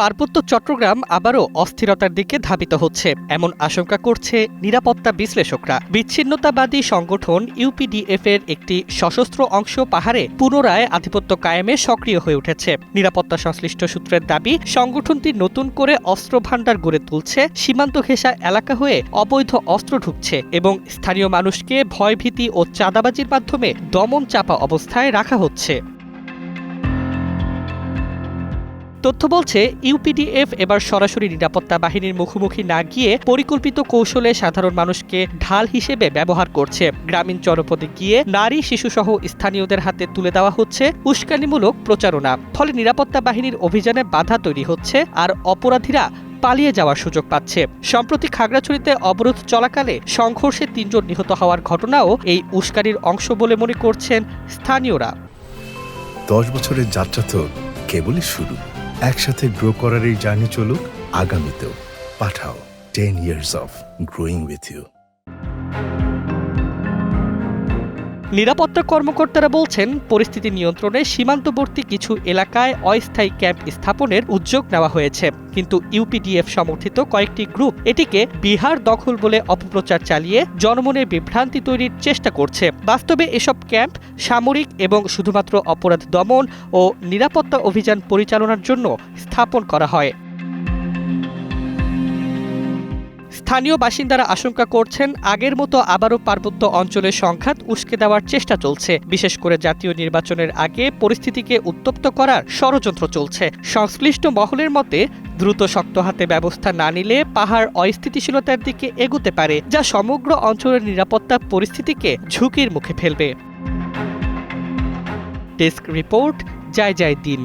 পার্বত্য চট্টগ্রাম আবারও অস্থিরতার দিকে ধাবিত হচ্ছে। এমন আশঙ্কা করছে নিরাপত্তা বিশ্লেষকরা। বিচ্ছিন্নতাবাদী সংগঠন ইউপিডিএফ এর একটি সশস্ত্র অংশ পাহাড়ে পুনরায় আধিপত্য কায়েমে সক্রিয় হয়ে উঠেছে। নিরাপত্তা সংশ্লিষ্ট সূত্রের দাবি, সংগঠনটি নতুন করে অস্ত্র ভাণ্ডার গড়ে তুলছে, সীমান্ত ঘেঁষা এলাকা হয়ে অবৈধ অস্ত্র ঢুকছে এবং স্থানীয় মানুষকে ভয়ভীতি ও চাঁদাবাজির মাধ্যমে দমন চাপা অবস্থায় রাখা হচ্ছে। তথ্য বলছে, ইউপিডিএফ এবার সরাসরি নিরাপত্তা বাহিনীর মুখোমুখি না গিয়ে পরিকল্পিত কৌশলে সাধারণ মানুষকে ঢাল হিসেবে ব্যবহার করছে। গ্রামীণ জনপদে গিয়ে নারী, শিশুসহ স্থানীয়দের হাতে তুলে দেওয়া হচ্ছে উস্কানিমূলক প্রচারণা। ফলে নিরাপত্তা বাহিনীর অভিযানে বাধা তৈরি হচ্ছে আর অপরাধীরা পালিয়ে যাওয়ার সুযোগ পাচ্ছে। সম্প্রতি খাগড়াছড়িতে অবরোধ চলাকালে সংঘর্ষে তিনজন নিহত হওয়ার ঘটনাও এই উস্কানির অংশ বলে মনে করছেন স্থানীয়রা। দশ বছরের যাত্রা তো কেবলই শুরু। একসাথে গ্রো করার এই জার্নি চলুক আগামীতেও Pathao ten years of growing with you নিরাপত্তা কর্মকর্তারা বলছেন, পরিস্থিতি নিয়ন্ত্রণে সীমান্তবর্তী কিছু এলাকায় অস্থায়ী ক্যাম্প স্থাপনের উদ্যোগ নেওয়া হয়েছে। কিন্তু ইউপিডিএফ সমর্থিত কয়েকটি গ্রুপ এটিকে বিহার দখল বলে অপপ্রচার চালিয়ে জনমনে বিভ্রান্তি তৈরির চেষ্টা করছে। বাস্তবে এসব ক্যাম্প সামরিক এবং শুধুমাত্র অপরাধ দমন ও নিরাপত্তা অভিযান পরিচালনার জন্য স্থাপন করা হয়। স্থানীয় বাসিন্দারা আশঙ্কা করছেন আগের মতো আবারও পার্বত্য অঞ্চলের সংঘাত উস্কে দেওয়ার চেষ্টা চলছে। বিশেষ করে জাতীয় নির্বাচনের আগে পরিস্থিতিকে উত্তপ্ত করার ষড়যন্ত্র চলছে। সংশ্লিষ্ট মহলের মতে, দ্রুত শক্ত হাতে ব্যবস্থা না নিলে পাহাড় অস্থিতিশীলতার দিকে এগুতে পারে, যা সমগ্র অঞ্চলের নিরাপত্তা পরিস্থিতিকে ঝুঁকির মুখে ফেলবে। ডেস্ক রিপোর্ট, জয় জয় দিন।